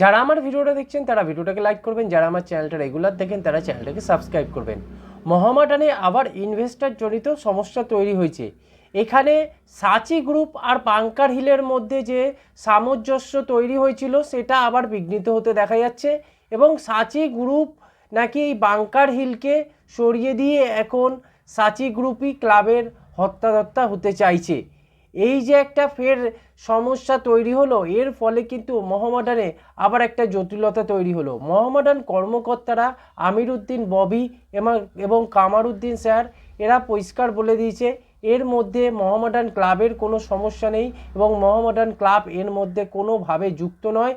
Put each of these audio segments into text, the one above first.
যারা আমার ভিডিওটা দেখছেন, তারা ভিডিওটাকে লাইক করবেন। যারা আমার চ্যানেলটা রেগুলার দেখেন, তারা চ্যানেলটাকে সাবস্ক্রাইব করবেন। মহামাডানে আবার ইনভেস্টার জনিত সমস্যা তৈরি হয়েছে। এখানে সাচি গ্রুপ আর বাংকার হিলের মধ্যে যে সামঞ্জস্য তৈরি হয়েছিল, সেটা আবার বিঘ্নিত হতে দেখা যাচ্ছে এবং সাচি গ্রুপ নাকি এই বাংকার হিলকে সরিয়ে দিয়ে এখন সাচি গ্রুপই ক্লাবের হত্যাদত্তা হতে চাইছে। এই যে একটা ফের সমস্যা তৈরি হলো, এর ফলে কিন্তু মহামাডানে আবার একটা জটিলতা তৈরি হলো। মহামাডান কর্মকর্তারা আমির উদ্দিন ববি এবং কামার উদ্দিন স্যার, এরা পরিষ্কার বলে দিয়েছে, এর মধ্যে মহামাডান ক্লাবের কোনো সমস্যা নেই এবং মহামাডান ক্লাব এর মধ্যে কোনোভাবে যুক্ত নয়।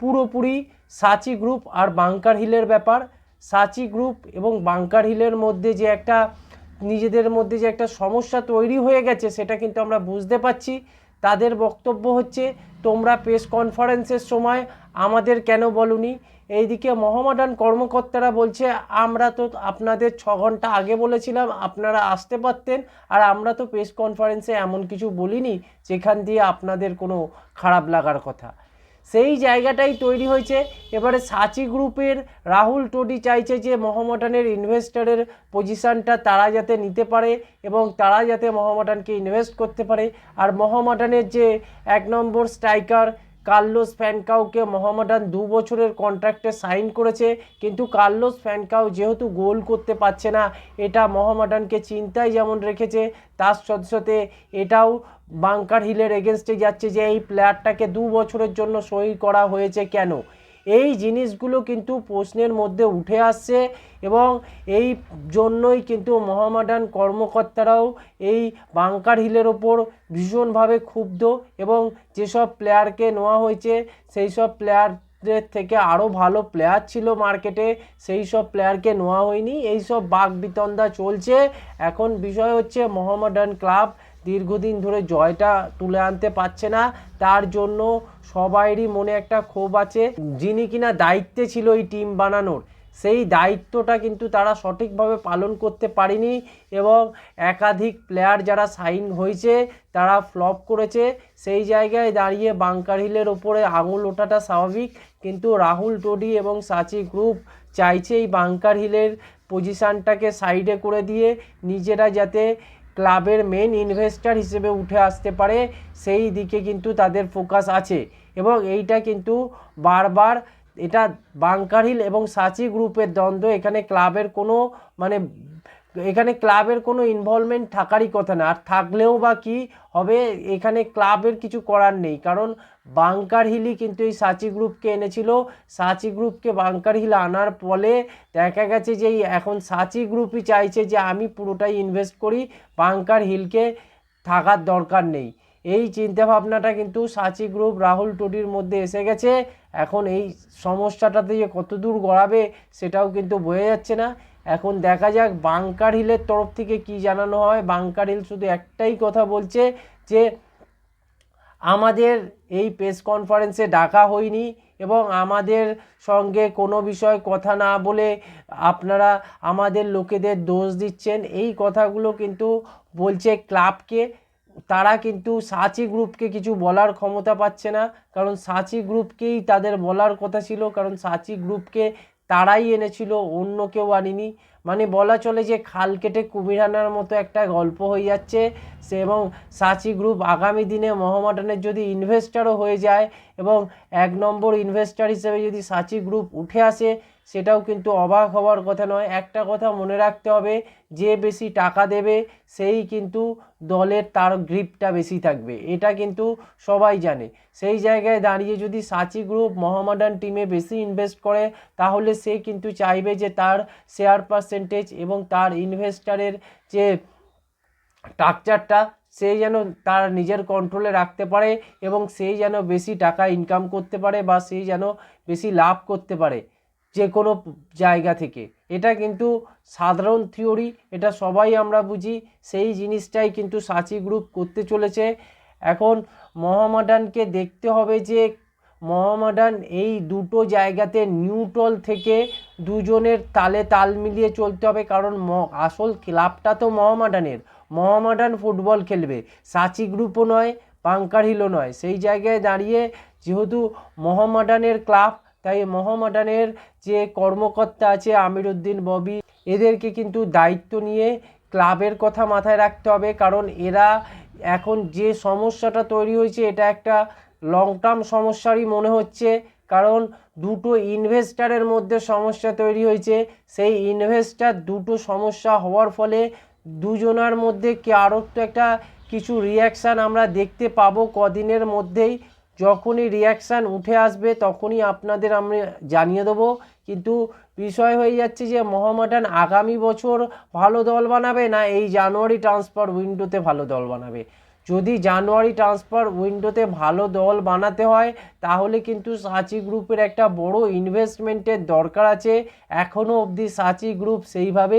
পুরোপুরি সাচি গ্রুপ আর বাংকার হিলের ব্যাপার। সাচি গ্রুপ এবং বাংকার হিলের মধ্যে যে একটা, নিজেদের মধ্যে যে একটা সমস্যা তৈরি হয়ে গেছে, সেটা কিন্তু আমরা বুঝতে পারছি। তাদের বক্তব্য হচ্ছে, তোমরা প্রেস কনফারেন্সের সময় আমাদের কেন বলনি? এইদিকে মহামাডান কর্মকর্তারা বলছে, আমরা তো আপনাদের ছ ঘণ্টা আগে বলেছিলাম, আপনারা আসতে পারতেন, আর আমরা তো প্রেস কনফারেন্সে এমন কিছু বলিনি, যেখান দিয়ে আপনাদের কোনো খারাপ লাগার কথা। সেই জায়গাটাই তৈরি হয়েছে। এবারে সাচি গ্রুপের রাহুল টোডি চাইছে যে মহামডানের ইনভেস্টরের পজিশানটা তারা যাতে নিতে পারে এবং তারা যাতে মহামডানকে ইনভেস্ট করতে পারে। আর মহামডানের যে এক নম্বর স্ট্রাইকার কার্লোস ফ্যানকাউকে মোহাম্মদান দু বছরের কন্ট্রাক্টে সাইন করেছে, কিন্তু কার্লোস ফ্যানকাউ যেহেতু গোল করতে পারছে না, এটা মোহাম্মদানকে চিন্তায় যেমন রেখেছে, তার সাথে সাথে এটাও বাংকার হিলের এগেনস্টে যাচ্ছে যে এই প্লেয়ারটাকে দু বছরের জন্য সই করা হয়েছে কেন? এই জিনিসগুলো কিন্তু প্রশ্নের মধ্যে উঠে আসছে এবং এই জন্যই কিন্তু মহামাডান কর্মকর্তারাও এই বাংকার হিলের ওপর ভীষণভাবে ক্ষুব্ধ এবং যেসব প্লেয়ারকে নেওয়া হয়েছে সেই সব প্লেয়ারদের থেকে আরও ভালো প্লেয়ার ছিল মার্কেটে সেই সব প্লেয়ারকে নেওয়া হয়নি। এই সব বাক বিতন্দা চলছে। এখন বিষয় হচ্ছে মোহামেডান ক্লাব দীর্ঘদিন ধরে জয়টা তুলে আনতে পারছে না। তার জন্য সবাইরই মনে একটা ক্ষোভ আছে, যিনি কিনা দায়িত্বে ছিল এই টিম বানানোর। সেই দায়িত্বটা কিন্তু তারা সঠিকভাবে পালন করতে পারেনি এবং একাধিক প্লেয়ার যারা সাইন হয়েছে, তারা ফ্লপ করেছে। সেই জায়গায় দাঁড়িয়ে বাংকার হিলের ওপরে আঙুল ওঠাটা স্বাভাবিক। কিন্তু রাহুল, টোডি এবং সাচি গ্রুপ চাইছে এই বাংকার হিলের পজিশানটাকে সাইডে করে দিয়ে নিজেরা যাতে ক্লাবের মেন ইনভেস্টার হিসেবে উঠে আসতে পারে, সেই দিকে কিন্তু তাদের ফোকাস আছে। এবং এইটা কিন্তু বারবার এটা বাংকার হিল এবং সাচি গ্রুপের দ্বন্দ্ব, এখানে ক্লাবের কোনো মানে এখানে ক্লাবের কোনো ইনভলভমেন্ট থাকারই কথা না। আর থাকলেও বা কি হবে, এখানে ক্লাবের কিছু করার নেই। কারণ বাংকার হিলই কিন্তু এই সাচি গ্রুপকে এনেছিল। সাচি গ্রুপকে বাংকার হিল আনার ফলে দেখা গেছে যে, এখন সাচি গ্রুপই চাইছে যে, আমি পুরোটাই ইনভেস্ট করি বাংকার হিলকে থাকার দরকার নেই। এই চিন্তাভাবনাটা কিন্তু সাচি গ্রুপ রাহুল টোডির মধ্যে এসে গেছে। এখন এই সমস্যাটাতে যে কত দূর গড়াবে, সেটাও কিন্তু বোঝা যাচ্ছে না। এখন দেখা যাক বাংকার হিলের তরফ থেকে কি জানানো হয়। বাংকার হিল শুধু একটাই কথা বলছে যে, আমাদের এই প্রেস কনফারেন্সে ডাকা হয়নি এবং আমাদের সঙ্গে কোনো বিষয় কথা না বলে আপনারা আমাদের লোকেদের দোষ দিচ্ছেন। এই কথাগুলো কিন্তু বলছে ক্লাবকে তারা কিন্তু সাচি গ্রুপকে কিছু বলার ক্ষমতা পাচ্ছে না। কারণ সাচি গ্রুপকেই তাদের বলার কথা ছিল। কারণ সাচি গ্রুপকে তারাই এনেছিল অন্য কেউ আনেনি। মানে বলা চলে যে খাল কেটে কুমির আনার মতো একটা গল্প হয়ে যাচ্ছে। সে এবং সাচি গ্রুপ আগামী দিনে মহামাডানের যদি ইনভেস্টারও হয়ে যায় এবং এক নম্বর ইনভেস্টার হিসেবে যদি সাচি গ্রুপ উঠে আসে, সেটাও কিন্তু অবাক হওয়ার কথা নয়। একটা কথা মনে রাখতে হবে, যে বেশি টাকা দেবে, সেই কিন্তু দলের তার গ্রিপটা বেশি থাকবে। এটা কিন্তু সবাই জানে। সেই জায়গায় দাঁড়িয়ে যদি সাচি গ্রুপ মহামাডান টিমে বেশি ইনভেস্ট করে, তাহলে সে কিন্তু চাইবে যে তার শেয়ার পার্সেন্টেজ এবং তার ইনভেস্টারের যে স্ট্রাকচারটা সে যেন তার নিজের কন্ট্রোলে রাখতে পারে এবং সেই যেন বেশি টাকা ইনকাম করতে পারে বা সেই যেন বেশি লাভ করতে পারে যে কোনো জায়গা থেকে। এটা কিন্তু সাধারণ থিওরি এটা সবাই আমরা বুঝি। সেই জিনিসটাই কিন্তু সাচি গ্রুপ করতে চলেছে। এখন মহামাডানকে দেখতে হবে যে মহামাডান এই দুটো জায়গাতে নিউট্রাল থেকে দুজনের তালে তাল মিলিয়ে চলতে হবে, কারণ আসল ক্লাবটা তো মহামাডানের। মহামাডান ফুটবল খেলবে। সাচি গ্রুপও নয় বাংকার হিলও নয়। সেই জায়গায় দাঁড়িয়ে যেহেতু মোহামেডানের ক্লাব, তাই মোহামেডানের যে কর্মকর্তা আছে আমির উদ্দিন ববি, এদেরকে কিন্তু দায়িত্ব নিয়ে ক্লাবের কথা মাথায় রাখতে হবে, কারণ এরা এখন যে সমস্যাটা তৈরি হয়েছে, এটা একটা লং টার্ম সমস্যারই মনে হচ্ছে, কারণ দুটো ইনভেস্টারের মধ্যে সমস্যা তৈরি হয়েছে। সেই ইনভেস্টার দুটো সমস্যা হওয়ার ফলে দুজনার মধ্যে কি আরও তো একটা কিছু রিয়াকশান আমরা দেখতে পাবো কদিনের মধ্যেই। যখনই রিয়াকশান উঠে আসবে তখনই আপনাদের আমি জানিয়ে দেবো। কিন্তু বিষয় হয়ে যাচ্ছে যে মোহামেডান আগামী বছর ভালো দল বানাবে না এই জানুয়ারি ট্রান্সফার উইন্ডোতে ভালো দল বানাবে? যদি জানুয়ারি ট্রান্সফার উইন্ডোতে ভালো দল বানাতে হয়, তাহলে কিন্তু সাচি গ্রুপের একটা বড় ইনভেস্টমেন্টের দরকার আছে। এখনও অবধি সাচি গ্রুপ সেইভাবে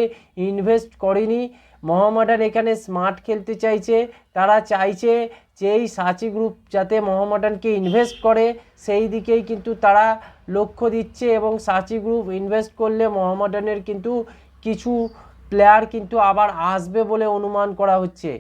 ইনভেস্ট করেনি। মোহামেডান এখানে স্মার্ট খেলতে চাইছে। তারা চাইছে যে এই সাচি গ্রুপ যাতে মোহামেডানকে ইনভেস্ট করে, সেই দিকেই কিন্তু তারা লক্ষ্য দিচ্ছে এবং সাচি গ্রুপ ইনভেস্ট করলে মোহামেডানের কিন্তু কিছু প্লেয়ার কিন্তু আবার আসবে বলে অনুমান করা হচ্ছে।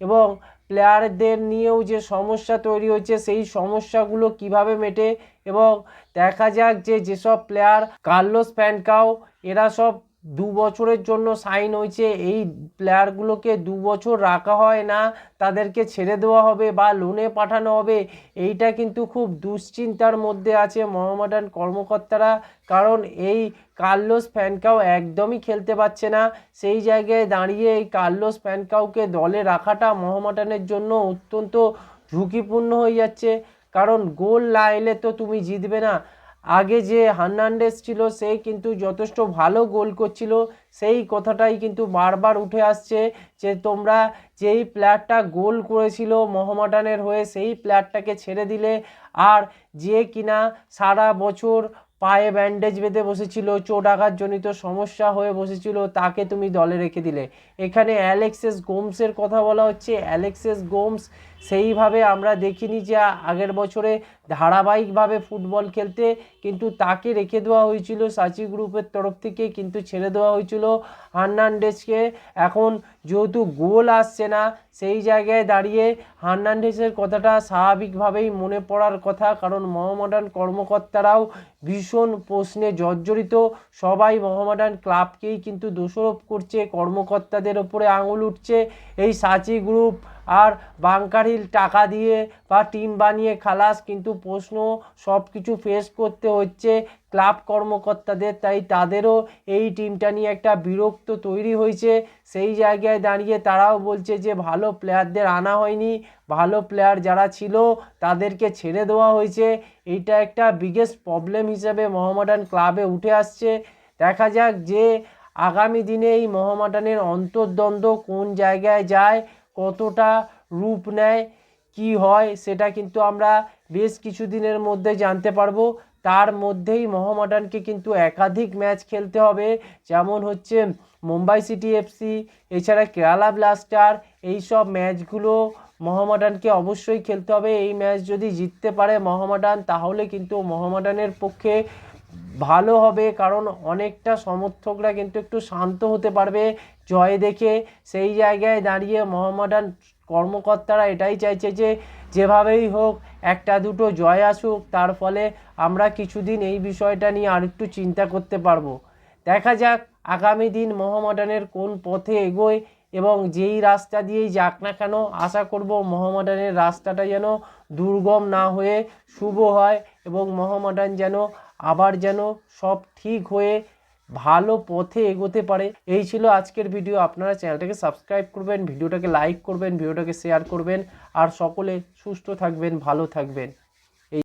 এবং প্লেয়ারদের নিয়েও যে সমস্যা তৈরি হয়েছে সেই সমস্যাগুলো কীভাবে মেটে? এবং দেখা যাক যে যেসব প্লেয়ার কার্লোস প্যানকাও, এরা সব দু বছরের জন্য সাইন হয়েছে, এই প্লেয়ারগুলোকে দু বছর রাখা হয় না, তাদেরকে ছেড়ে দেওয়া হবে বা লোনে পাঠানো হবে, এইটা কিন্তু খুব দুশ্চিন্তার মধ্যে আছে মোহামেডান কর্মকর্তারা, কারণ এই কার্লোস ফ্যানকাও একদমই খেলতে পারছে না, সেই জায়গায় দাঁড়িয়ে এই কার্লোস ফ্যানকাওকে দলে রাখাটা মোহামেডানের জন্য অত্যন্ত ঝুঁকিপূর্ণ হয়ে যাচ্ছে, কারণ গোল না এলে তো তুমি জিতবে না। আগে যে হার্নান্ডেস ছিল, সে কিন্তু যথেষ্ট ভালো গোল করছিল। সেই কথাটাই কিন্তু বারবার উঠে আসছে যে তোমরা যেই প্লেয়ারটা গোল করেছিল মোহামেডানের হয়ে, সেই প্লেয়ারটাকে ছেড়ে দিলে আর যে কিনা সারা বছর পায়ে ব্যান্ডেজ বেঁধে বসেছিল, চোট আঘাতজনিত সমস্যা হয়ে বসেছিল, তাকে তুমি দলে রেখে দিলে। এখানে অ্যালেক্সেস গোমসের কথা বলা হচ্ছে। অ্যালেক্সেস গোমস সেইভাবে আমরা দেখিনি যে আগের বছরে ধারাবাহিকভাবে ফুটবল খেলতে কিন্তু তাকে রেখে দেওয়া হয়েছিল সাচি গ্রুপের তরফ থেকে, কিন্তু ছেড়ে দেওয়া হয়েছিল হার্নান্ডেসকে এখন যেহেতু গোল আসছে না, সেই জায়গায় দাঁড়িয়ে হার্নান্ডেসের কথাটা স্বাভাবিকভাবেই মনে পড়ার কথা, কারণ মোহামেডান কর্মকর্তারাও ভীষণ প্রশ্নে জর্জরিত। সবাই মোহামেডান ক্লাবকেই কিন্তু দোষারোপ করছে, কর্মকর্তাদের ওপরে আঙুল উঠছে। এই সাচি গ্রুপ আর বাংকারিল টাকা দিয়ে বা টিম বানিয়ে খালাস, কিন্তু প্রশ্ন সব কিছু ফেস করতে হচ্ছে ক্লাব কর্মকর্তাদের। তাই তাদেরও এই টিমটা নিয়ে একটা বিরক্ত তৈরি হয়েছে। সেই জায়গায় দাঁড়িয়ে তারাও বলছে যে, ভালো প্লেয়ারদের আনা হয়নি। ভালো প্লেয়ার যারা ছিল, তাদেরকে ছেড়ে দেওয়া হয়েছে। এইটা একটা বিগেস্ট প্রবলেম হিসেবে মোহামেডান ক্লাবে উঠে আসছে। দেখা যাক যে আগামী দিনে এই মোহামেডানের অন্তর্দ্বন্দ্ব কোন জায়গায় যায়। কতটা রূপ নেয়, কি হয়, সেটা কিন্তু আমরা বেশ কিছুদিনের মধ্যে জানতে পারব। তার মধ্যেই মোহামেডানকে কিন্তু একাধিক ম্যাচ খেলতে হবে। যেমন হচ্ছে মুম্বাই সিটি এফসি এছাড়া কেরালা ব্লাস্টার এই সব ম্যাচগুলো মোহামেডানকে অবশ্যই খেলতে হবে। এই ম্যাচ যদি জিততে পারে মোহামেডান, তাহলে কিন্তু মোহামেডানের পক্ষে ভালো হবে, কারণ অনেকটা সমর্থকরা কিন্তু একটু শান্ত হতে পারবে। জয় দেখে সেই জায়গায় দাঁড়িয়ে মোহামেডান কর্মকর্তারা এটাই চাইছে যে, যেভাবেই হোক, একটা দুটো জয় আসুক, তার ফলে আমরা কিছুদিন এই বিষয়টা নিয়ে আরেকটু চিন্তা করতে পারব। দেখা যাক আগামী দিন মোহামেডানের কোন পথে এগোয় এবং যেই রাস্তা দিয়েই যাক না কেন, আশা করব মোহামেডানের রাস্তাটা যেন দুর্গম না হয়ে শুভ হয় এবং মোহামেডান যেন আবার যেন সব ঠিক হয়ে ভালো পথে এগোতে পারে। এই ছিল আজকের ভিডিও আপনারা চ্যানেলটাকে সাবস্ক্রাইব করবেন, ভিডিওটাকে লাইক করবেন, ভিডিওটাকে শেয়ার করবেন। আর সকলে সুস্থ থাকবেন, ভালো থাকবেন।